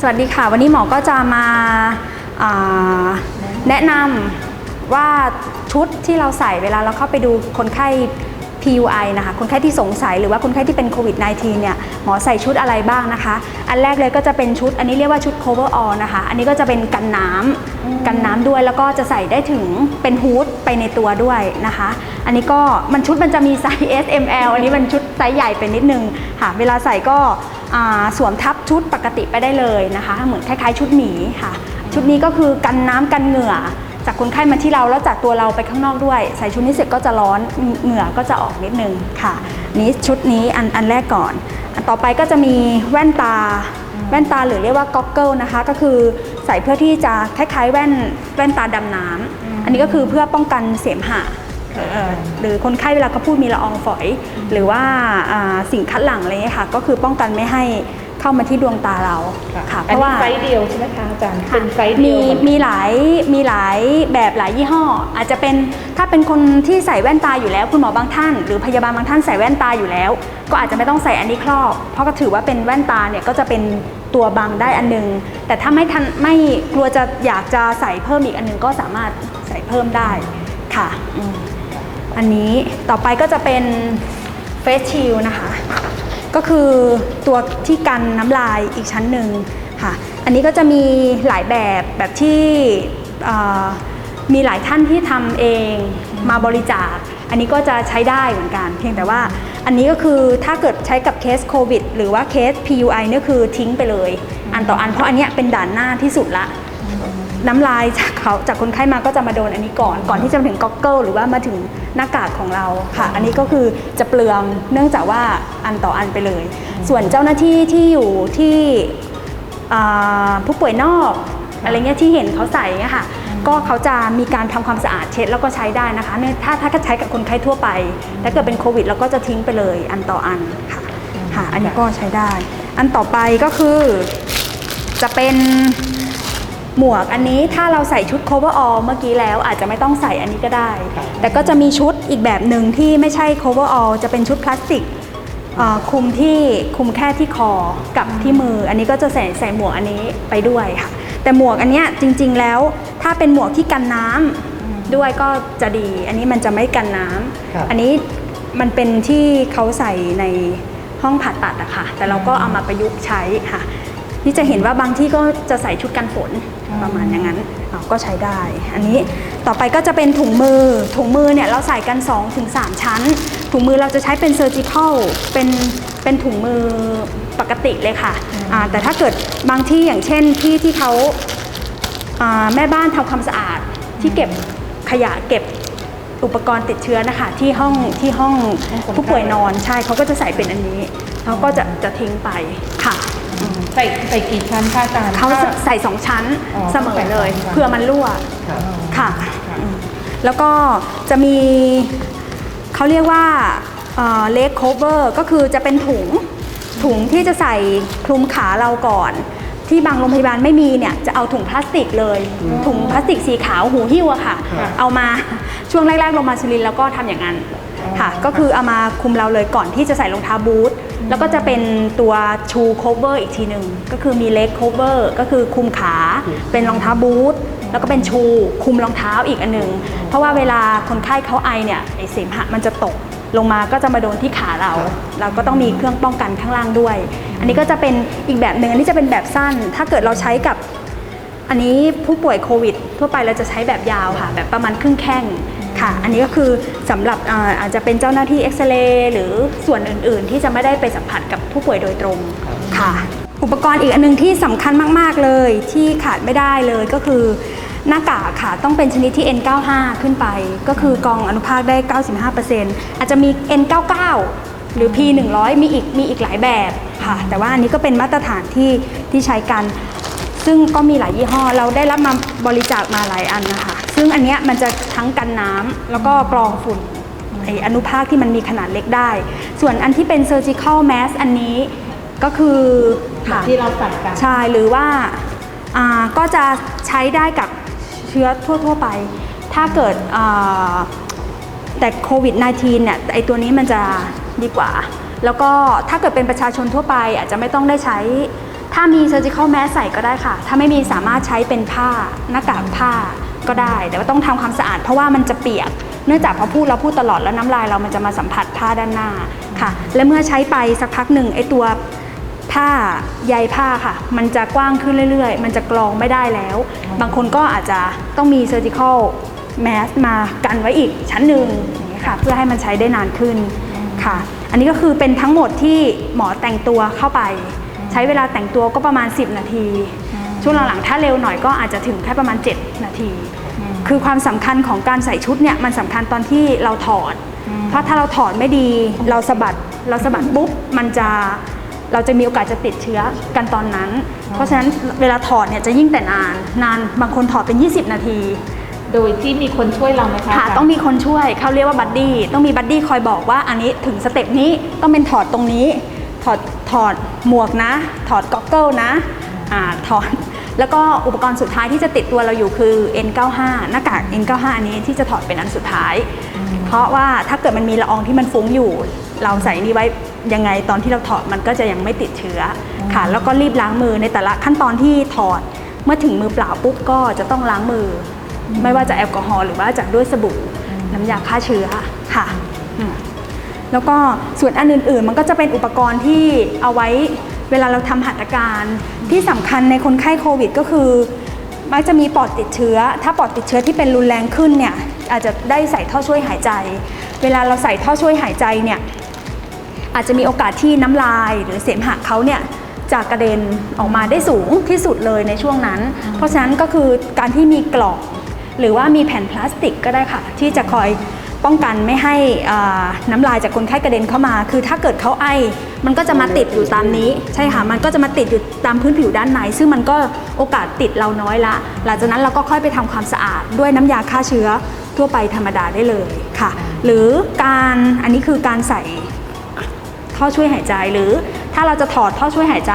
สวัสดีค่ะ วันนี้หมอก็จะมาาแนะนำว่าชุดที่เราใส่เวลาเราเข้าไปดูคนไข้ PUI นะคะ คนไข้ที่สงสัยหรือว่าคนไข้ที่เป็นโควิด -19 เนี่ย หมอใส่ชุดอะไรบ้างนะคะ อันแรกเลยก็จะเป็นชุด อันนี้เรียกว่าชุด cover all นะคะ อันนี้ก็จะเป็นกันน้ำกันน้ำด้วย แล้วก็จะใส่ได้ถึงเป็นฮูดไปในตัวด้วยนะคะ อันนี้ก็มันชุดมันจะมีไซส์ S M L อันนี้มันชุดไซส์ใหญ่ไปนิดนึงค่ะ เวลาใส่ก็สวมทับชุดปกติไปได้เลยนะคะ เหมือนคล้ายๆ ชุดหมีค่ะ ชุดนี้ก็คือกันน้ำกันเหงื่อ จากคนไข้มาที่เราแล้วจากตัวเราไปข้างนอกด้วย ใส่ชุดนี้เสร็จก็จะร้อนเหงื่อก็จะออกนิดนึงค่ะ นี้ชุดนี้อันอันแรกก่อน อันต่อไปก็จะมีแว่นตา แว่นตาหรือเรียกว่าก็อกเกิลนะคะ ก็คือใส่เพื่อที่จะคล้ายๆ แว่นแว่นตาดำน้ำอันนี้ก็คือเพื่อป้องกันเสมหะหรือคนไข้เวลาเขาพูดมีละอองฝอย หรือว่าอ่าสิ่งคัดหลั่งอะไรเงี้ยค่ะ ก็คือป้องกันไม่ให้ เข้ามาที่ดวงตาเราค่ะเพอันราะนี้ว่าไซส์เดียวใช่ไหมคะอาจารย์ค่ะเป็นไซส์เดีมียวเหมือนมีหลายมีหลายแบบหลายยี่ห้อ อาจจะเป็นถ้าเป็นคนที่ใส่แว่นตาอยู่แล้ว คุณหมอบางท่าน หรือพยาบาลบางท่านใส่แว่นตาอยู่แล้ว ก็อาจจะไม่ต้องใส่อันนี้ครอบ เพราะก็ถือว่าเป็นแว่นตาเนี่ยก็จะเป็นตัวบังได้อันนึง แต่ถ้าไม่ทันไม่กลัวจะอยากจะใส่เพิ่มอีกอันนึงก็สามารถใส่เพิ่มได้ค่ะอืมอันนี้ต่อไปก็จะเป็น เฟสชิลนะคะ ก็คือตัวที่กันน้ำลายอีกชั้นหนึ่งค่ะ อันนี้ก็จะมีหลายแบบแบบที่มีหลายท่านที่ทำเองมาบริจาค อันนี้ก็จะใช้ได้เหมือนกัน เพียงแต่ว่าอันนี้ก็คือถ้าเกิดใช้กับเคสโควิดหรือว่าเคส PUI เนี่ยคือทิ้งไปเลย อันต่ออันเพราะอันเนี้ยเป็นด่านหน้าที่สุดละ น้ำลายจากเขาจากคนไข้มาก็จะมาโดนอันนี้ก่อน ก่อนที่จะมาถึงก็อกเกิลหรือว่ามาถึงหน้ากากของเราค่ะ อันนี้ก็คือจะเปลืองเนื่องจากว่าอันต่ออันไปเลย ส่วนเจ้าหน้าที่ที่อยู่ที่ผู้ป่วยนอกอะไรเงี้ยที่เห็นเขาใส่เงี้ยค่ะก็เขาจะมีการทำความสะอาดเช็ดแล้วก็ใช้ได้นะคะเนี่ยถ้าถ้าใช้กับคนไข้ทั่วไป ถ้าเกิดเป็นโควิดเราก็จะทิ้งไปเลยอันต่ออันค่ะค่ะ อันนี้ก็ใช้ได้ อันต่อไปก็คือจะเป็น หมวกอันนี้ถ้าเราใส่ชุด cover all เมื่อกี้แล้วอาจจะไม่ต้องใส่อันนี้ก็ได้ แต่ก็จะมีชุดอีกแบบหนึ่งที่ไม่ใช่ cover all จะเป็นชุดพลาสติกเอ่อคลุมที่คลุมแค่ที่คอกับที่มือ อันนี้ก็จะใส่ใส่หมวกอันนี้ไปด้วยค่ะ แต่หมวกอันเนี้ยจริง ๆ แล้วถ้าเป็นหมวกที่กันน้ำด้วยก็จะดี อันนี้มันจะไม่กันน้ำครับอันนี้มันเป็นที่เขาใส่ในห้องผ่าตัดอะค่ะ แต่เราก็เอามาประยุกต์ใช้ค่ะ นี่จะเห็นว่าบางที่ก็จะใส่ชุดกันฝน ประมาณอย่างนั้นก็ใช้ได้ อันนี้ต่อไปก็จะเป็นถุงมือ ถุงมือเนี่ยเราใส่กัน2-3ถึง3ชั้น ถุงมือเราจะใช้เป็นเซอร์จิคอลเป็นเป็นถุงมือปกติเลยค่ะ แต่ถ้าเกิดบางที่อย่างเช่นที่ที่เขาแม่บ้านทำความสะอาดที่เก็บขยะเก็บอุปกรณ์ติดเชื้อนะคะ ที่ห้องที่ห้องผู้ป่วยนอนใช่เขาก็จะใส่เป็นอันนี้เขาก็จะจะทิ้งไปค่ะ ใส่ใส่กี่ชั้นคะอาจารย์เขาถ้ ใส่สองชั้นอ๋อเสมอเลยใส่สองชั้น เพื่อมันรั่วครับค่ะอืมแล้วก็จะมีเขาเรียกว่าเลกโคเวอร์ก็คือจะเป็นถุงถุงที่จะใส่คลุมขาเราก่อน ที่บางโรงพยาบาลไม่มีเนี่ยจะเอาถุงพลาสติกเลย ถุงพลาสติกสีขาวหูหิ้วอะค่ะ ค่ะ เอามา ช่วงแรกๆลงมาสุรินทร์แล้วก็ทำอย่างนั้นค่ะ ก็คือเอามาคุมเราเลยก่อนที่จะใส่รองเท้าบูท แล้วก็จะเป็นตัวชูโคเวอร์อีกทีหนึ่งก็คือมีเลกโคเวอร์ก็คือคุมขาเป็นรองเท้าบูทแล้วก็เป็นชูคุมรองเท้าอีกอันหนึ่งเพราะว่าเวลาคนไข้เขาไอเนี่ยไอเสมหะมันจะตกลงมาก็จะมาโดนที่ขาเรา เราก็ต้องมีเครื่องป้องกันข้างล่างด้วย อันนี้ก็จะเป็นอีกแบบหนึ่งอันนี้จะเป็นแบบสั้น ถ้าเกิดเราใช้กับอันนี้ผู้ป่วยโควิด ทั่วไปเราจะใช้แบบยาวค่ะ แบบประมาณครึ่งแข้ง ค่ะ อันนี้ก็คือสำหรับอาอาจจะเป็นเจ้าหน้าที่เอ็กซเรย์หรือส่วนอื่นๆ ที่จะไม่ได้ไปสัมผัสกับผู้ป่วยโดยตรงค่ะ อุปกรณ์อีกอันหนึงที่สำคัญมากๆเลยที่ขาดไม่ได้เลยก็คือหน้ากากค่ะต้องเป็นชนิดที่ N95 ขึ้นไป ก็คือกรองอนุภาคได้ 95%อาจจะมี N99 หรือ P100 มีอีกมีอีกหลายแบบค่ะ แต่ว่าอันนี้ก็เป็นมาตรฐานที่ที่ใช้กัน ซึ่งก็มีหลายยี่ห้อเราได้รับมาบริจาคมาหลายอันนะคะ ซึ่งอันเนี้ยมันจะทั้งกันน้ำแล้วก็กรองฝุ่นไออนุภาคที่มันมีขนาดเล็กได้ ส่วนอันที่เป็น surgical mask อันนี้ก็คือค่ะ ที่เราสั่งกัน ใช่หรือว่าอ่าก็จะใช้ได้กับเชื้อทั่ว ๆ ไป ถ้าเกิดอ่าแต่โควิด -19 เนี่ยไอตัวนี้มันจะดีกว่า แล้วก็ถ้าเกิดเป็นประชาชนทั่วไป อาจจะไม่ต้องได้ใช้ ถ้ามี surgical mask ใส่ก็ได้ค่ะ ถ้าไม่มีสามารถใช้เป็นผ้าหน้ากากผ้า ก็ได้ แต่ว่าต้องทำความสะอาดเพราะว่ามันจะเปียก เนื่องจากพอพูดเราพูดตลอดแล้วน้ำลายเรามันจะมาสัมผัสผ้าด้านหน้าค่ะ และเมื่อใช้ไปสักพักหนึ่งไอตัวผ้าใยผ้าค่ะ มันจะกว้างขึ้นเรื่อย ๆ มันจะกรองไม่ได้แล้ว บางคนก็อาจจะต้องมี surgical mask มากันไว้อีกชั้นหนึ่งอย่างนี้ยค่ะ เพื่อให้มันใช้ได้นานขึ้นค่ะ อันนี้ก็คือเป็นทั้งหมดที่หมอแต่งตัวเข้าไป ใช้เวลาแต่งตัวก็ประมาณ 10 นาที ช่วงหลังๆ ถ้าเร็วหน่อยก็อาจจะถึงแค่ประมาณ 7 นาที คือความสำคัญของการใส่ชุดเนี่ยมันสำคัญตอนที่เราถอด เพราะถ้าเราถอดไม่ดีเราสะบัดเราสะบัดปุ๊บมันจะเราจะมีโอกาสจะติดเชื้อกันตอนนั้น เพราะฉะนั้นเวลาถอดเนี่ยจะยิ่งแต่นาน นานบางคนถอดเป็น 20 นาที โดยที่มีคนช่วยเราไหมคะค่ะาจารย์ต้องมีคนช่วยเขาเรียกว่าบัดดี้ต้องมีบัดดี้คอยบอกว่าอันนี้ถึงสเต็ปนี้ต้องเป็นถอดตรงนี้ ถอดถอดหมวกนะ ถอดก็อกเกิลนะอ่าถอด แล้วก็อุปกรณ์สุดท้ายที่จะติดตัวเราอยู่คือ N95 หน้ากาก N95 อันนี้ที่จะถอดเป็นอันสุดท้าย เพราะว่าถ้าเกิดมันมีละอองที่มันฟุ้งอยู่ เราใส่นี่ไว้ยังไงตอนที่เราถอดมันก็จะยังไม่ติดเชื้อค่ะ แล้วก็รีบล้างมือในแต่ละขั้นตอนที่ถอดเมื่อถึงมือเปล่าปุ๊บก็จะต้องล้างมือ ไม่ว่าจะแอลกอฮอล์หรือว่าจะด้วยสบู่น้ำยาฆ่าเชื้อค่ะอืมแล้วก็ส่วนอันอื่นๆ มันก็จะเป็นอุปกรณ์ที่เอาไว้ เวลาเราทำหัตถการที่สำคัญในคนไข้โควิด ก็คือมักจะมีปอดติดเชื้อ ถ้าปอดติดเชื้อที่เป็นรุนแรงขึ้นเนี่ยอาจจะได้ใส่ท่อช่วยหายใจ เวลาเราใส่ท่อช่วยหายใจเนี่ยอาจจะมีโอกาสที่น้ำลายหรือเสมหะเขาเนี่ยจะกระเด็นออกมาได้สูงที่สุดเลยในช่วงนั้น เพราะฉะนั้นก็คือการที่มีกล่องหรือว่ามีแผ่นพลาสติกก็ได้ค่ะ ที่จะคอย ป้องกันไม่ให้อ่าน้ำลายจากคนไข้กระเด็นเข้ามา คือถ้าเกิดเขาไอ มันก็จะมาติดอยู่ตามนี้ ใช่ค่ะ มันก็จะมาติดอยู่ตามพื้นผิวด้านใน ซึ่งมันก็โอกาสติดเราน้อยละ หลังจากนั้นเราก็ค่อยไปทำความสะอาดด้วยน้ำยาฆ่าเชื้อทั่วไปธรรมดาได้เลยค่ะ หรือการอันนี้คือการใส่ท่อช่วยหายใจ หรือถ้าเราจะถอดท่อช่วยหายใจ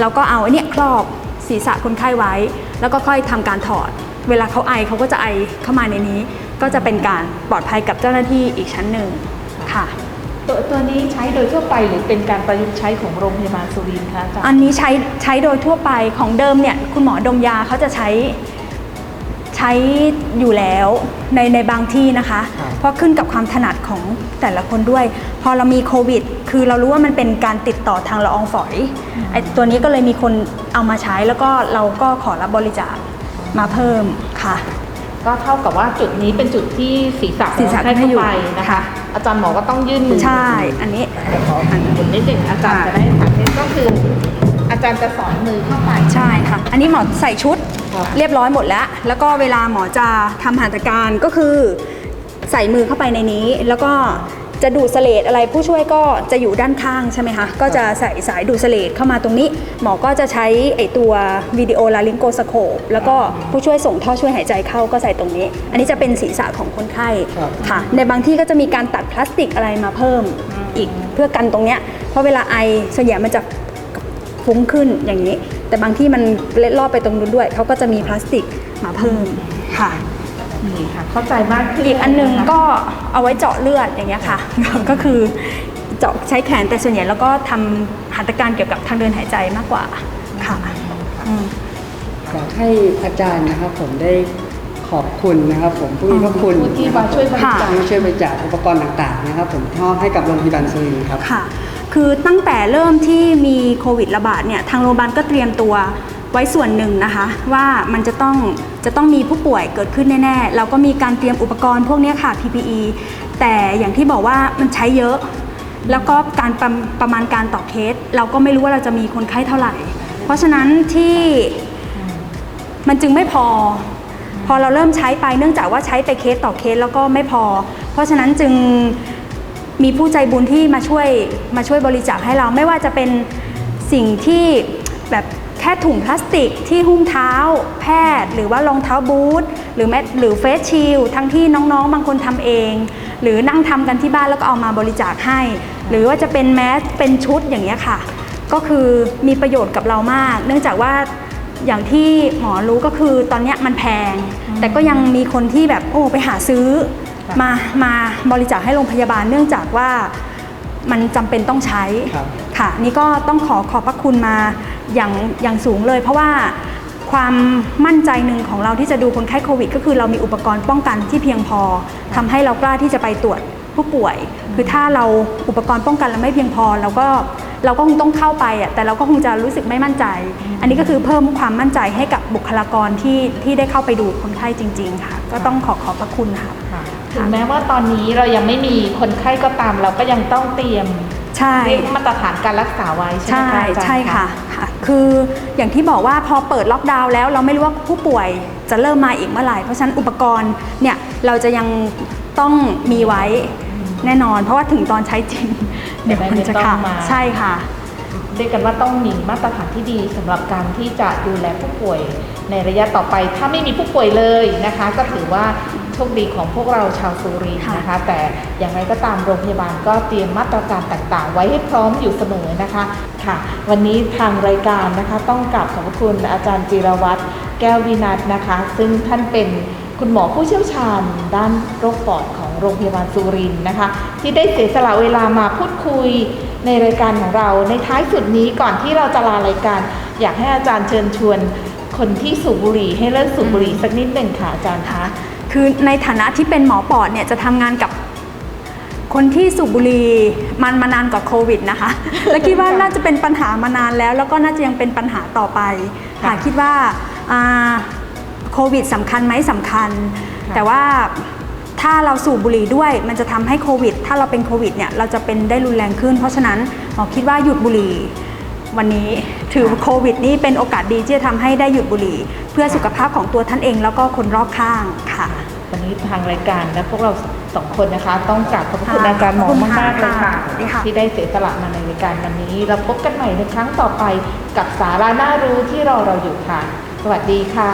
เราก็เอาไอ้เนี่ยครอบศีรษะคนไข้ไว้ แล้วก็ค่อยทำการถอด เวลาเขาไอเขาก็จะไอเข้ามาในนี้ ก็จะเป็นการปลอดภัยกับเจ้าหน้าที่อีกชั้นหนึ่งค่ะ ตัวตัวนี้ใช้โดยทั่วไปหรือเป็นการประยุกต์ใช้ของโรงพยาบาลสุรินทร์คะอาจารย์อันนี้ใช้ใช้โดยทั่วไปของเดิมเนี่ยคุณหมอดมยาเขาจะใช้ใช้อยู่แล้วในในบางที่นะคะครับเพราะขึ้นกับความถนัดของแต่ละคนด้วย พอเรามีโควิด คือเรารู้ว่ามันเป็นการติดต่อทางละอองฝอยไอ้ตัวนี้ก็เลยมีคนเอามาใช้แล้วก็เราก็ขอรับบริจาคมาเพิ่มค่ะ ก็เท่ากับว่าจุดนี้เป็นจุดที่ศีรษะของศีรษะคนไข้ให้เข้าอยู่ไปนะคะค่ะอาจารย์หมอก็ต้องยื่นมือใช่ อันนี้อันจุดนี้เด็กอาจารย์จะได้ถามนี่ก็คือ อาจารย์จะสอนมือเข้าไปใช่ค่ะ อันนี้หมอใส่ชุดครับเรียบร้อยหมดแล้ว แล้วก็เวลาหมอจะทำหัตถการก็คือ ใส่มือเข้าไปในนี้แล้วก็ จะดูดเสลดอะไรผู้ช่วยก็จะอยู่ด้านข้างใช่ไหมคะ ก็จะใส่สายดูดเสลดเข้ามาตรงนี้ หมอก็จะใช้ไอตัววิดีโอลาริงโกสโคปแล้วก็ผู้ช่วยส่งท่อช่วยหายใจเข้าก็ใส่ตรงนี้ อันนี้จะเป็นศีรษะของคนไข้ครับค่ะ ในบางที่ก็จะมีการตัดพลาสติกอะไรมาเพิ่มอีกเพื่อกันตรงเนี้ยเพราะเวลาไอส่วนใหญ่มันจะฟุ้งขึ้นอย่างนี้ แต่บางที่มันเล็ดลอดไปตรงนู้นด้วยเขาก็จะมีพลาสติกมาเพิ่มค่ะ นี่ค่ะเข้าใจมากขึ้นอีกอันหนึงะคะก็เอาไว้เจาะเลือดอย่างเงี้ยค่ะ ก็คือเจาะใช้แขนแต่ส่วนใหญ่แล้วก็ทำหัตถการเกี่ยวกับทางเดินหายใจมากกว่าค่ะอืมอยากให้อาจารย์นะครับผมได้ขอบคุณนะครับผมผู้มีพระคุณผู้ที่มาช่วยบริจาคที่มาช่วยบริจาคอุปกรณ์ต่างๆนะครับผมมอบให้กับโรงพยาบาลสุรินทร์ครับค่ะ คือตั้งแต่เริ่มที่มีโควิดระบาดเนี่ยทางโรงพยาบาลก็เตรียมตัว ไว้ส่วนหนึ่งนะคะว่ามันจะต้องจะต้องมีผู้ป่วยเกิดขึ้นแน่ๆเราก็มีการเตรียมอุปกรณ์พวกนี้ค่ะ PPE แต่อย่างที่บอกว่ามันใช้เยอะ แล้วก็การประประมาณการต่อเคส เราก็ไม่รู้ว่าเราจะมีคนไข้เท่าไหร่ เพราะฉะนั้นที่มันจึงไม่พอ พอเราเริ่มใช้ไปเนื่องจากว่าใช้ไปเคสต่อเคสแล้วก็ไม่พอ เพราะฉะนั้นจึงมีผู้ใจบุญที่มาช่วยมาช่วยบริจาคให้เราไม่ว่าจะเป็นสิ่งที่แบบ แค่ถุงพลาสติกที่หุ้มเท้า แพทย์ หรือว่ารองเท้าบูทหรือแมหรือเฟสชิลทั้งที่น้องๆ บางคนทำเอง หรือนั่งทำกันที่บ้านแล้วก็เอามาบริจาคให้ หรือว่าจะเป็นแมสเป็นชุดอย่างเงี้ยค่ะ ก็คือมีประโยชน์กับเรามาก เนื่องจากว่าอย่างที่หมอรู้ก็คือตอนนี้มันแพง แต่ก็ยังมีคนที่แบบโอ้ไปหาซื้อมามาบริจาคให้โรงพยาบาลเนื่องจากว่า มันจำเป็นต้องใช้ครับค่ะ นี่ก็ต้องขอขอบพระคุณมาอย่างอย่างสูงเลย เพราะว่าความมั่นใจหนึ่งของเราที่จะดูคนไข้โควิด ก็คือเรามีอุปกรณ์ป้องกันที่เพียงพอทำให้เรากล้าที่จะไปตรวจผู้ป่วย คือถ้าเราอุปกรณ์ป้องกันเราไม่เพียงพอเราก็เราก็คงต้องเข้าไปอะแต่เราก็คงจะรู้สึกไม่มั่นใจ อันนี้ก็คือเพิ่มความมั่นใจให้กับบุคลากรที่ที่ได้เข้าไปดูคนไข้จริง ๆ ค่ะ ก็ต้องขอขอบพระคุณค่ะค่ะ ถึงแม้ว่าตอนนี้เรายังไม่มีคนไข้ก็ตามเราก็ยังต้องเตรียมใช่เรียกมาตรฐานการรักษาไว้ใช่ไหมใช่คะอาจารย์ใช่ค่ะค่ะ คืออย่างที่บอกว่าพอเปิดล็อกดาวน์แล้ว เราไม่รู้ว่าผู้ป่วยจะเริ่มมาอีกเมื่อไหร่เพราะฉะนั้นอุปกรณ์เนี่ยเราจะยังต้องมีไว้แน่นอน เพราะว่าถึงตอนใช้จริง เดี๋ยวมันจะขาดใช่ค่ะเรียกกันว่าต้องมีมาตรฐานที่ดีสำหรับการที่จะดูแลผู้ป่วยในระยะต่อไป ถ้าไม่มีผู้ป่วยเลยนะคะ ก็ถือว่าโช คดีของพวกเราชาวสุรินทร์นะคะ แต่อย่างไรก็ตามโรงพยาบาลก็เตรียมมาตรการต่างๆ ไว้ให้พร้อมอยู่เสมอนะคะค่ะ วันนี้ทางรายการนะคะ ต้องกราบขอบพระคุณอาจารย์จิรวัตรแก้ววินัทนะคะ ซึ่งท่านเป็นคุณหมอผู้เชี่ยวชาญด้านโรคปอดของโรงพยาบาลสุรินทร์นะคะ ที่ได้เสียสละเวลามาพูดคุยในรายการของเราในท้ายสุดนี้ก่อนที่เราจะลารายการ อยากให้อาจารย์เชิญชวนคนที่สูบบุหรี่ให้เลิกสูบบุหรี่สักนิดหนึ่งค่ะอาจารย์คะ คือในฐานะที่เป็นหมอปอดเนี่ยจะทำงานกับคนที่สูบบุหรี่มันมานานกว่าโควิดนะคะ และคิดว่าน่าจะเป็นปัญหามานานแล้ว แล้วก็น่าจะยังเป็นปัญหาต่อไปค่ะค่ะคิดว่าอ่าโควิดสำคัญไหมสำคัญค่ะแต่ว่าถ้าเราสูบบุหรี่ด้วยมันจะทำให้โควิด ถ้าเราเป็นโควิดเนี่ยเราจะเป็นได้รุนแรงขึ้น เพราะฉะนั้นหมอคิดว่าหยุดบุหรี่ วันนี้ถือโควิดนี่เป็นโอกาสดีที่จะทำให้ได้หยุดบุหรี่ เพื่อสุขภาพของตัวท่านเองแล้วก็คนรอบข้างค่ะ วันนี้ทางรายการและพวกเราสองคนนะคะ ต้องกราบขอบพระคุณค่ะอาจารย์หมอขอบคุณมากๆเลยค่ะค่ะสวัสดีค่ะที่ได้เสียสละมาในรายการวันนี้ เราพบกันใหม่ในครั้งต่อไปกับสาระน่ารู้ที่รอเราอยู่ค่ะ สวัสดีค่ะ